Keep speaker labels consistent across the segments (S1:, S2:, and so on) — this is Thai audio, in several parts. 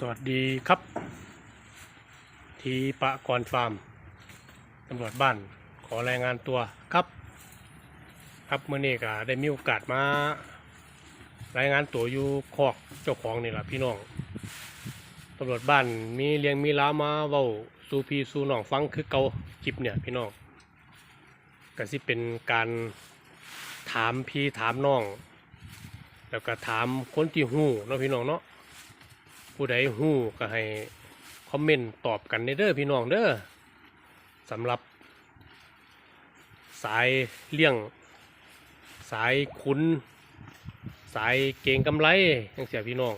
S1: สวัสดีครับ ทีปะกรฟาร์มตำรวจบ้านขอรายงานตัวครับ ครับเมื่อนี้ก็ได้มีโอกาสมา รายงานตัวอยู่คอกเจ้าของนี่แหละพี่น้องตำรวจบ้านมีเลี้ยงมีล้ามาเว้าสู่พี่สู่น้องฟังคือเก่าคลิปเนี่ยพี่น้องก็สิเป็นการถามพี่ถามน้อง แล้วก็ถามคนที่หู้เนาะพี่น้องเนาะ ผู้ใดฮู้ก็ให้คอมเมนต์ตอบกันในเด้อพี่น้องเด้อสำหรับ สายเลี้ยง สายขุนสายเก่งกำไรจังเสียพี่น้อง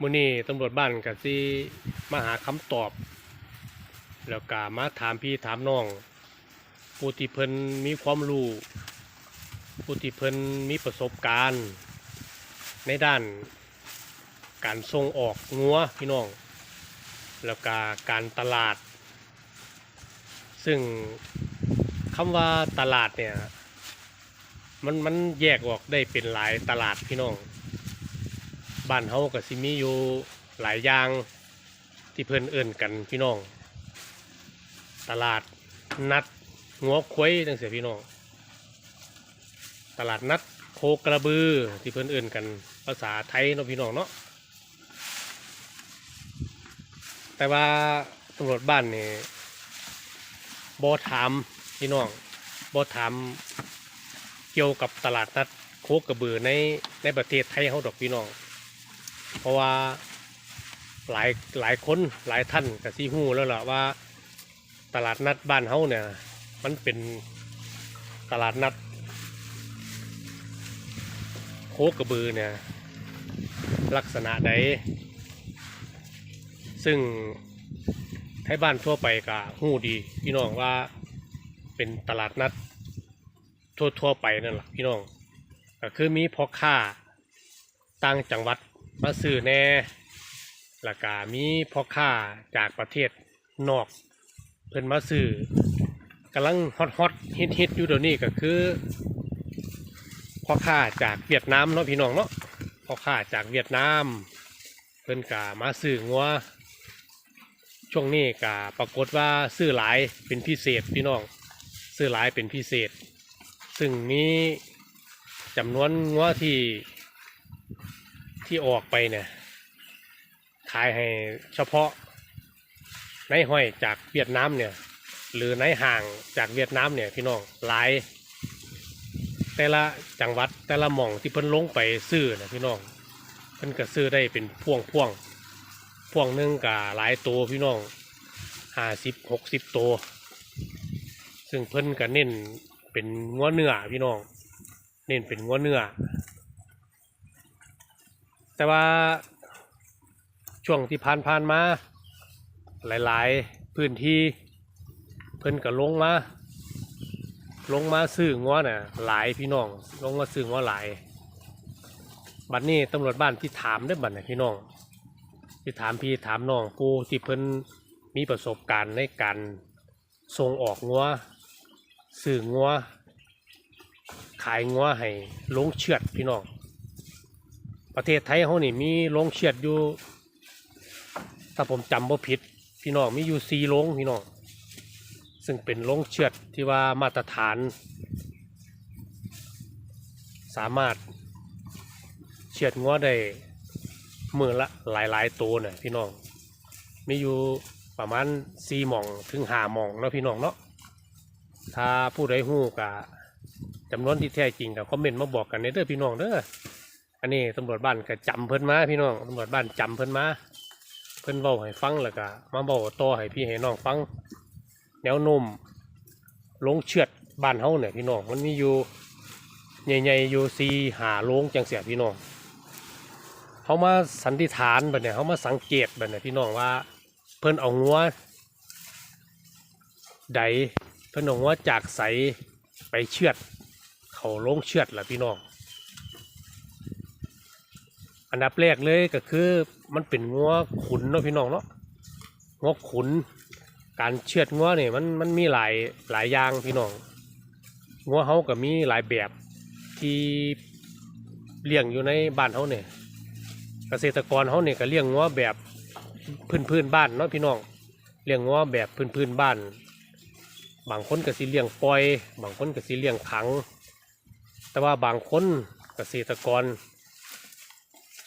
S1: มื้อนี้ตำรวจบ้านก็สิมาหาคำตอบ แล้วก็มาถามพี่ถามน้องผู้ที่เพิ่นมีความรู้ผู้ที่เพิ่นมีประสบการณ์ ในด้าน การส่งออกงัวพี่น้อง แล้วก็การตลาด ซึ่งคำว่าตลาดเนี่ยมันมันแยกออกได้เป็นหลายตลาดพี่น้องบ้านเฮากับซิมีอยู่หลายอย่างที่เพื่อนเอิ่นกันพี่น้อง ตลาดนัดงัวควายจังเสียพี่น้อง ตลาดนัดโคกระบือที่เพื่อนเอิ่นกันภาษาไทยเนาะพี่น้องเนาะ แต่ว่าตำรวจบ้านนี่บอถามพี่น้องบอถามเกี่ยวกับตลาดนัดโคกระบือในในประเทศไทยเขาดอกพี่น้อง เพราะว่าหลายหลายคนหลายท่านกับซีหูแล้วล่ะว่า ตลาดนัดบ้านเขาเนี่ย มันเป็นตลาดนัด โคกระบือเนี่ย ลักษณะใด ซึ่งไทยบ้านทั่วไปก็หู้ดี พี่น้องว่าเป็นตลาดนัดทั่วทั่วๆไปนั่นแหละพี่น้องก็คือมีพ่อค้าต่างจังหวัดมาซื้อแน่แล้วก็มีพ่อค้าจากประเทศนอก เพิ่นมาซื้อกำลังฮอตฮอตฮิตฮิตอยู่เดี๋ยวนี้ก็คือพ่อค้าจากเวียดนามเนาะพี่น้องเนาะพ่อค้าจากเวียดนาม เพิ่นกามาซื้องัว ช่วงนี้กาปรากฏว่าซื้อหลายเป็นพิเศษพี่น้องซื้อหลายเป็นพิเศษ ซึ่งมีจำนวนงัวที่ที่ออกไปเนี่ยขายให้เฉพาะในห้อยจากเวียดนามเนี่ยหรือในห่างจากเวียดนามเนี่ยพี่น้องหลาย แต่ละจังหวัดแต่ละหม่องที่เพิ่นลงไปซื้อนะพี่น้องเพิ่นก็ซื้อได้เป็นพ่วงพ่วง พ่วงหนึ่งกับหลายตัวพี่น้องห้าสิบหกสิบตัว ซึ่งเพิ่นก็เน้นเป็นงัวเนื้อพี่น้อง เน้นเป็นงัวเนื้อ แต่ว่าช่วงที่ผ่านผ่านๆมา หลายๆ พื้นที่เพิ่นก็ลงมาลงมาซื้องัวน่ะหลายพี่น้อง ลงมาซื้องัวหลาย บัดนี้ตำรวจบ้านที่ถามได้อบัดน่ะพี่น้อง ที่ถามพี่ถามน้องปูที่เพิ่นมีประสบการณ์ในการส่งออกงัวสื่องัวขายงัวให้ลงเชือดพี่น้อง ประเทศไทยเขานี่มีลงเชือดอยู่ ถ้าผมจำบ่ผิด พี่น้องมีอยู่สี่โรงพี่น้อง ซึ่งเป็นโรงเชือดที่ว่ามาตรฐาน สามารถเฉียดงัวได้ มือละหลายหลายตัวเนี่ยพี่น้องมีอยู่ประมาณสี่หม่องถึงห้าหม่องเนาะพี่น้องเนาะถ้าผู้ใดหู้กะจำนวนที่แท้จริงกับคอมเมนต์มาบอกกันในเด้อพี่น้องเด้ออันนี้ตำรวจบ้านก็จำเพิ่นมาพี่น้องตำรวจบ้านจำเพิ่นมาเพิ่นเว้าให้ฟังแล้วก็มาเว้าต่อให้พี่ให้น้องฟังแนวโน้มลงเชือดบ้านเฮาเนี่ยพี่น้องมันมีอยู่ใหญ่ๆอยู่ซีหาลงจังเสียพี่น้อง เขามาสันนิษฐานแบบเนี่ยเขามาสังเกตแบบเนี่ยพี่น้องว่า เพิ่นเอางัวใดเพิ่นเอางัวจากใสไปเชือด เขาโลงเชือดแหละพี่น้อง อันดับแรกเลยก็คือมันเป็นงัวขุนเนาะพี่น้องเนาะงัวขุน การเชือดงัวเนี่ยมันมันมีหลายหลายอย่างพี่น้องงัวเฮาก็มีหลายแบบที่เลี้ยงอยู่ในบ้านเขาเนี่ย เกษตรกรเขาเนี่ยก็เลี้ยงงัวแบบพื้นพื้นบ้านเนาะพี่น้องเลี้ยงงัวแบบพื้นพื้นบ้าน บางคนก็สิเลี้ยงปล่อย บางคนก็สิเลี้ยงขัง แต่ว่าบางคนเกษตรกร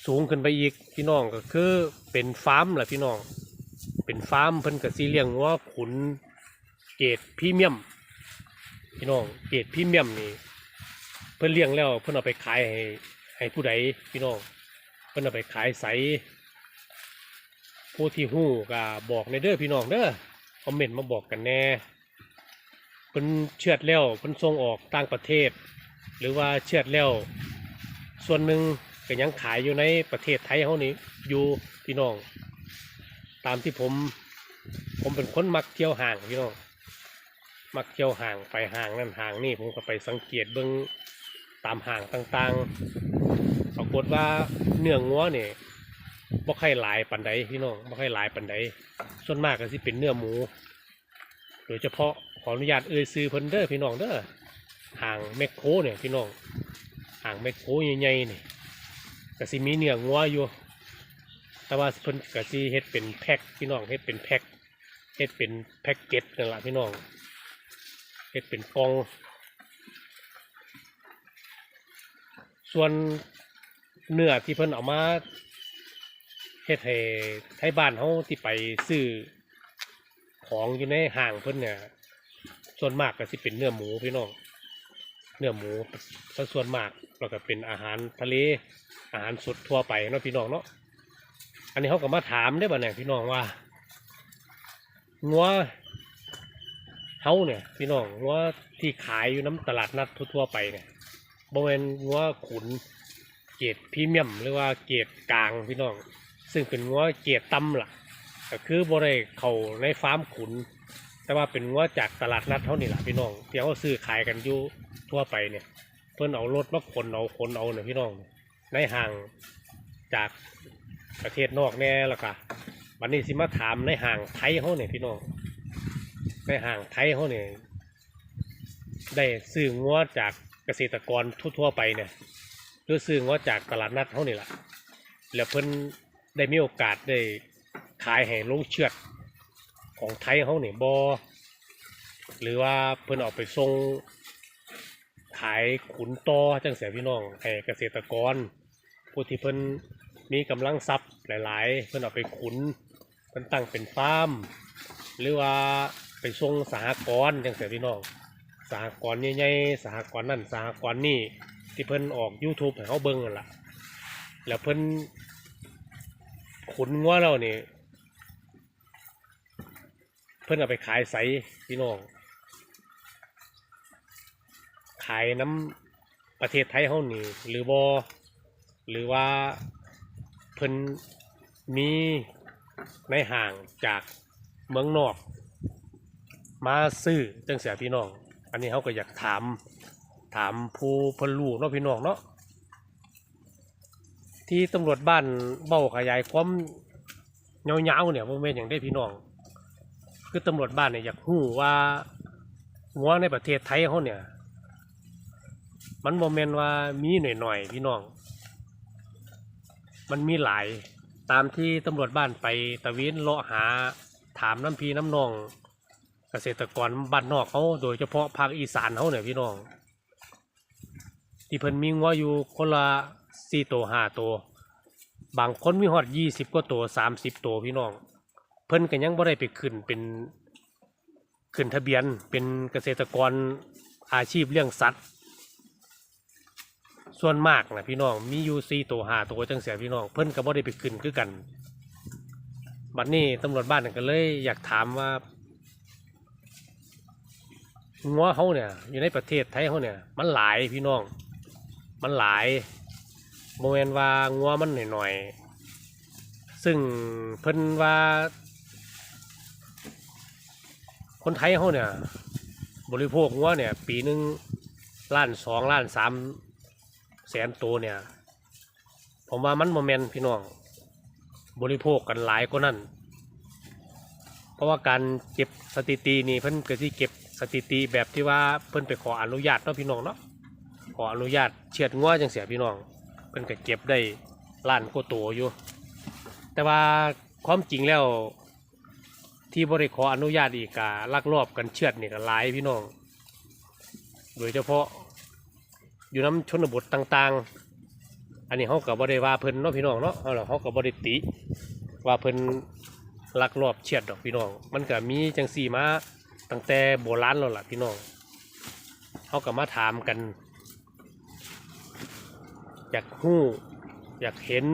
S1: สูงขึ้นไปอีกพี่น้องก็คือเป็นฟาร์มแหละพี่น้องเป็นฟาร์มเพิ่นก็สิเลี้ยงงัวขุนเกรดพรีเมียมพี่น้องเกรดพรีเมียมนี่เพิ่นเลี้ยงแล้วเพิ่นเอาไปขายให้ให้ผู้ใดพี่น้อง เพิ่นเอาไปขายใสผู้ที่ฮู้ก็บอกในเด้อพี่น้องเด้อคอมเมนต์มาบอกกันแน่เพิ่นเชือดแล้วเพิ่นส่งออกต่างประเทศ หรือว่าเชือดแล้ว ส่วนหนึ่งก็ยังขายอยู่ในประเทศไทยเฮานี่อยู่พี่น้อง ตามที่ผม ผมเป็นคนมักเที่ยวห่างพี่น้องมักเที่ยวห่างไปห่างนั่นห่างนี่ผมก็ไปสังเกตเบิ้งตามห่างต่างๆ ปรากฏว่าเนื้องัวเนี่ยบ่ค่อยหลายปันใดพี่น้องบ่ค่อยหลายปันใดส่วนมากก็สิเป็นเนื้อหมู โดยเฉพาะขออนุญาตเอ่ยซื้อเพิ่นเด้อพี่น้องเด้อห่างแมคโครเนี่ยพี่น้องห่างแมคโครใหญ่ๆนี่ก็สิมีเนื้องัวอยู่ แต่ว่าเพิ่นก็สิเฮ็ดเป็นแพ็คพี่น้องเฮ็ดเป็นแพ็คเฮ็ดเป็นแพ็คเกจนั่นล่ะพี่น้องเฮ็ดเป็นกอง ส่วน เนื้อที่เพิ่นเอามาเฮ็ดให้ไทยบ้านเฮาที่ไปซื้อของอยู่ในห้างเพิ่นเนี่ยส่วนมากก็สิเป็นเนื้อหมูพี่น้องเนื้อหมูซะส่วนมากแล้วก็เป็นอาหารทะเลอาหารสดทั่วไปเนาะพี่น้องเนาะอันนี้เขาก็มาถามได้บ่เนี่ยพี่น้องว่างัวเฮาเนี่ยพี่น้องงัวที่ขายอยู่น้ำตลาดนัดทั่วไปเนี่ยบริเวณงัวขุน เกรดพรีเมียมหรือว่าเกรดกลางพี่น้อง ซึ่งเป็นงัวเกรดต่ำล่ะ ก็คือบริเข้าในฟาร์มขุน แต่ว่าเป็นงัวจากตลาดนัดเท่านี้แหละพี่น้องที่เขาซื้อขายกันอยู่ทั่วไปเนี่ย เพิ่นเอารถมาขนเอาขนเอาเนี่ยพี่น้อง ในห่างจากประเทศนอกแน่ละค่ะวันนี้สิมาถามในห่างไทยเขาเนี่ยพี่น้อง ในห่างไทยเขาเนี่ยได้ซื้องัวจากเกษตรกรทั่วๆไปเนี่ย หรือซื้องัวจากตลาดนัดเขานี่แหละแล้วเพิ่นได้มีโอกาสได้ขายให้ลงเชือดของไทยเขาเนี่ยบอหรือว่าเพิ่นออกไปส่งขายขุนต่อจังเสียพี่น้องให้เกษตรกร ผู้ที่เพิ่นมีกำลังทรัพย์หลาย ๆ เพิ่นเอาไปขุนเพิ่นตั้งเป็นฟาร์มหรือว่าไปส่งสหกรณ์จังเสียพี่น้อง สหกรณ์ใหญ่ๆสหกรณ์นั่นสหกรณ์นี่ ที่เพิ่นออก YouTube ให้เขาเบิ่งนั่นล่ะ แล้วเพิ่นขุนงัวเรานี่ เพิ่นเอาไปขายใสพี่น้อง ขายน้ำประเทศไทยเฮานี่ หรือบอหรือว่าเพิ่นมีในห่างจากเมืองนอก มาซื้อจังเสียพี่น้อง อันนี้เขาก็อยากถาม ถามผู้พิ่นรู้เนาะพี่น้องเนาะที่ตำรวจบ้านเบ้าขยายความเงาๆเนี่ยบ่แม่อย่างได้พี่น้อง คือตำรวจบ้านเนี่ยอยากรู้ว่างัวในประเทศไทยเขาเนี่ย มันบ่แม่นว่ามีหน่อยๆพี่น้อง มันมีหลายตามที่ตำรวจบ้านไปตะเวนเลาะหาถามน้ำพีน้ำนอง เกษตรกรบ้านนอกเขาโดยเฉพาะภาคอีสานเขาเนี่ยพี่น้อง ที่เพิ่นมีงัวอยู่คนละสี่ตัวห้าตัวบางคนมีฮอดยี่สิบกว่าตัวสามสิบตัวพี่น้อง เพิ่นก็ยังบ่ได้ไปขึ้นเป็นขึ้นทะเบียนเป็นเกษตรกรอาชีพเลี้ยงสัตว์ ส่วนมากนะพี่น้องมีอยู่สี่ตัวห้าตัวจังเสียพี่น้อง เพิ่นก็บ่ได้ไปขึ้นคือกันบัดนี้ตำรวจบ้านนั่นก็เลยอยากถามว่างัวเขาเนี่ยอยู่ในประเทศไทยเขาเนี่ยมันหลายพี่น้อง มันหลายโมเมนว่างัวมันหน่อยๆ ซึ่งเพิ่นว่า คนไทยเขาเนี่ย บริโภคงัวเนี่ย ปีหนึ่งล้านสองล้านสามแสนตัวเนี่ย ผมว่ามันโมเมนพี่น้อง บริโภคกันหลายกว่านั้น เพราะว่าการเก็บสถิตินี่เพิ่นก็ที่เก็บสถิติแบบที่ว่าเพิ่นไปขออนุญาตเนาะพี่น้องเนาะ ขออนุญาตเชือดงัวจังเสียพี่น้องเพิ่นก็เก็บได้ล้านกว่าตัวอยู่ แต่ว่าความจริงแล้วที่บริขออนุญาตอีกกะลักลอบกันเชือดนี่ก็หลายพี่น้อง โดยเฉพาะอยู่น้ำชนบทต่างๆ อันนี้เขากับบริวาเพิ่นเนาะพี่น้องเนาะเอาล่ะเขากับบริติ ว่าเพิ่นลักลอบเชือดดอกพี่น้อง มันก็มีจังสี่มาตั้งแต่โบราณแล้วล่ะพี่น้องเขาก็มาถามกัน อยากหู้ อยากเห็น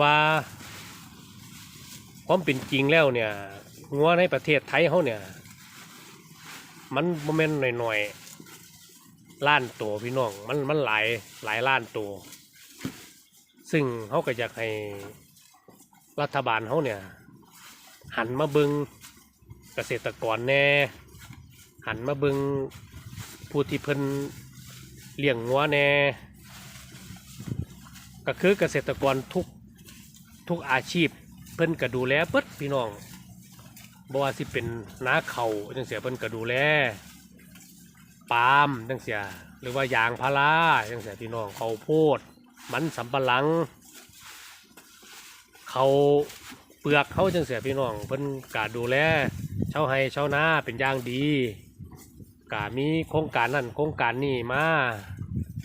S1: ว่าความเป็นจริงแล้วเนี่ยงัวในประเทศไทยเขาเนี่ย มันโมเมนต์หน่อยๆล้านตัวพี่น้อง มันมันหลายหลายล้านตัว ซึ่งเขาก็อยากให้รัฐบาลเขาเนี่ย หันมาเบิงเกษตรกรแน่ หันมาเบิงผู้ที่เพิ่น เลี้ยงงัวแน่ก็คือเกษตรกรทุกทุกอาชีพ เพิ่นก็ดูแลเบิดพี่น้องบ่ว่าสิเป็นนาเขาจังเสียเพิ่นก็ดูแลปาล์มจังเสียหรือว่ายางพาราจังเสียพี่น้องเขาโพด มันสำปะหลัง เขาเปลือกเขาจังเสียพี่น้องเพิ่นกาดูแลชาวไร่ชาวนาเป็นอย่างดี กามีโครงการนั่นโครงการนี่มา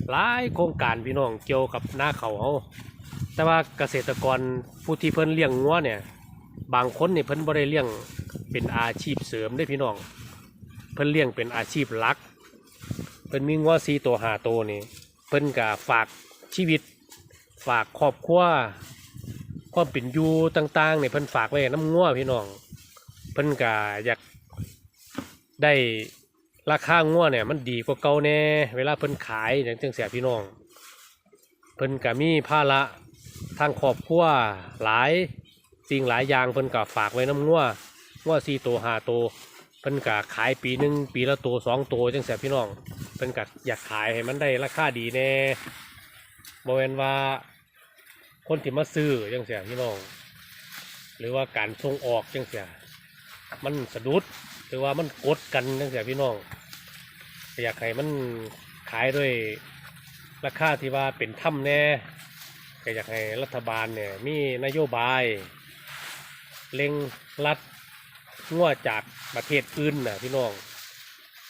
S1: หลายโครงการพี่น้องเกี่ยวกับหนาเขาเขาแต่ว่าเกษตรกรผู้ที่เพิ่นเลี้ยงงัวเนี่ย บางคนเนี่เพิ่นบ่ได้เลี้ยงเป็นอาชีพเสริมได้พี่น้อง เพิ่นเลี้ยงเป็นอาชีพหลัก เพิ่นมีงัวสีตัวหาตัวนี่เพิ่นก็ฝากชีวิต ฝากครอบครัวความเป็นอยู่ต่างๆเนี่ยเพิ่นฝากไว้น้ำงัวพี่น้อง เพิ่นก็อยากได้ ราคางัวเนี่ยมันดีกว่าเก่าแน่เวลาเพิ่นขายอย่างเจังเสียพี่น้อง เพิ่นก็มีภาระทางครอบครัวหลายสิ่งหลายอย่างเพิ่นก็ฝากไว้น้ำงัวงัวสี่ตัวห้าตัวเพิ่นก็ขายปีหนึ่งปีละตัวสองตัวจังเสียพี่น้องเพิ่นก็อยากขายให้มันได้ราคาดีแน่บ่แม่นว่าคนที่มาซื้อจังเสียพี่น้อง หรือว่าการส่งออกจังเสียมันสะดุดหรือว่ามันกดกันจังเสียพี่น้อง อยากให้มันขายด้วยราคาที่ว่าเป็นถ้ำแน่ก็อยากให้รัฐบาลเนี่ยมีนโยบาย เล็งรัดงัวจากประเทศอื่นนะพี่น้อง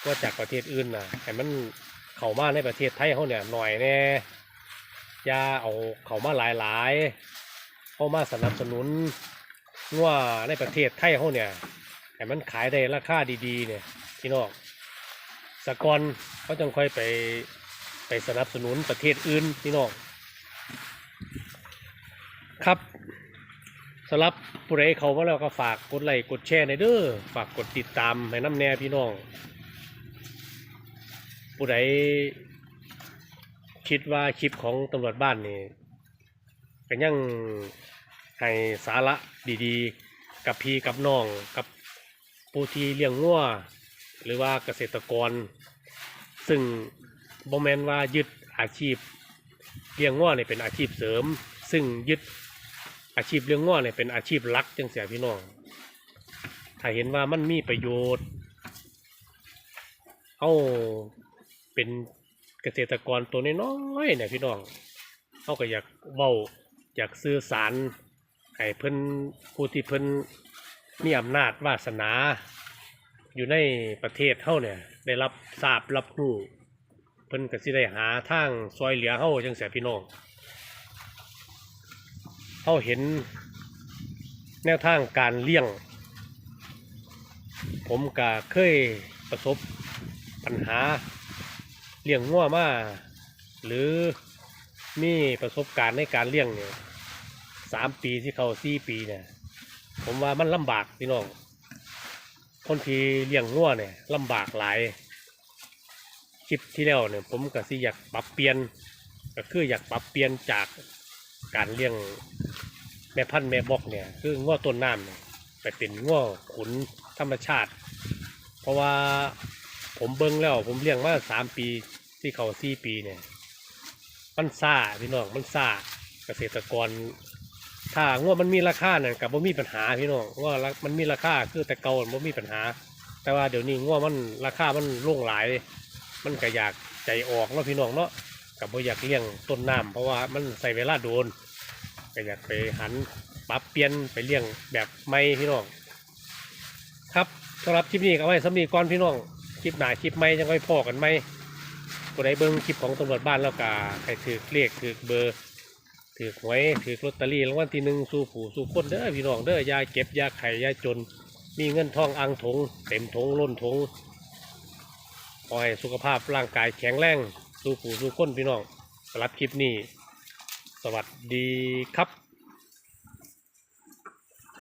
S1: งัวจากประเทศอื่นนะให้มันเข้ามาในประเทศไทยเขาเนี่ยหน่อยแน่ยาเอาเข้ามาหลายๆเข้ามาสนับสนุนงัวในประเทศไทยเขาเนี่ยให้มันขายได้ราคาดีๆเนี่ยพี่น้อง สกอนเขาจังค่อยไปไปสนับสนุนประเทศอื่นพี่น้องครับสำหรับผู้ใดเขามาแล้วก็ฝากกดไลค์กดแชร์ในเด้อฝากกดติดตามให้น้ำแน่พี่น้องผู้ใดคิดว่าคลิปของตำรวจบ้านนี่ก็ยังให้สาระดีๆ กับพี่กับน้องกับผู้ที่เลี้ยงงัว หรือว่าเกษตรกร ซึ่งบ่แมนว่ายึดอาชีพเลี้ยงง้อเนี่ยเป็นอาชีพเสริม ซึ่งยึดอาชีพเลี้ยงง้อเนี่ยเป็นอาชีพหลักจังเสียพี่น้อง ถ้าเห็นว่ามันมีประโยชน์ เอาเป็นเกษตรกรตัวน้อยๆเนี่ยพี่น้องเขาก็อยากเว้าอยากสื่อสารให้เพิ่นผู้ที่เพิ่นมีอำนาจวาสนา อยู่ในประเทศเฮาเนี่ยได้รับทราบรับรู้เพิ่นก็สิได้หาทางซอยเหลือเฮาจังเสียพี่น้องเฮาเห็นแนวทางการเลี้ยง ผมก็เคยประสบปัญหาเลี้ยงงัวมาหรือมีประสบการณ์ในการเลี้ยงเนี่ยสามปีที่เขาสี่ปีเนี่ยผมว่ามันลำบากพี่น้อง คนที่เลี้ยงงัวเนี่ยลำบากหลายคลิปที่แล้วเนี่ยผมก็สิอยากปรับเปลี่ยน ก็คืออยากปรับเปลี่ยนจากการเลี้ยงแม่พันธุ์แม่บอกเนี่ยคืองัวต้นน้ำเนี่ยไปเป็นงัวขุนธรรมชาติ เพราะว่าผมเบิ้งแล้วผมเลี้ยงมาสามปีที่เขาสี่ปีเนี่ยมันซ่าพี่น้องมันซ่าเกษตรกร ถ้างัวมันมีราคาเนี่ยกับบ่มีปัญหาพี่น้องว่ามันมีราคาคือแต่เก่าบ่มีปัญหา แต่ว่าเดี๋ยวนี้งัวมันราคามันลงหลาย มันก็อยากใจออกเนาะพี่น้องเนาะกับบ่อยากเลี้ยงต้นน้ำเพราะว่ามันใส่เวลาโดนก็อยากไปหันปรับเปลี่ยนไปเลี้ยงแบบใหม่พี่น้อง ครับสำหรับคลิปนี้ก็เอาไว้สำนีก่อนพี่น้องคลิปหน้าคลิปใหม่ยังไว้พอกันไหมผู้ใดเบิ่งคลิปของตำรวจบ้านแล้วก็ให้ถือเลขถือเบอร์ ถือหวยถือลอตเตอรี่รางวัลที่หนึ่งสู้ผู้สู้คนเด้อพี่น้องเด้อยาเก็บยาไข่ยาจน มีเงินทองอังถงเต็มถงล้นถงขอให้สุขภาพร่างกายแข็งแรงสู้ผู้สู้คนพี่น้องสำหรับคลิปนี้ สวัสดีครับ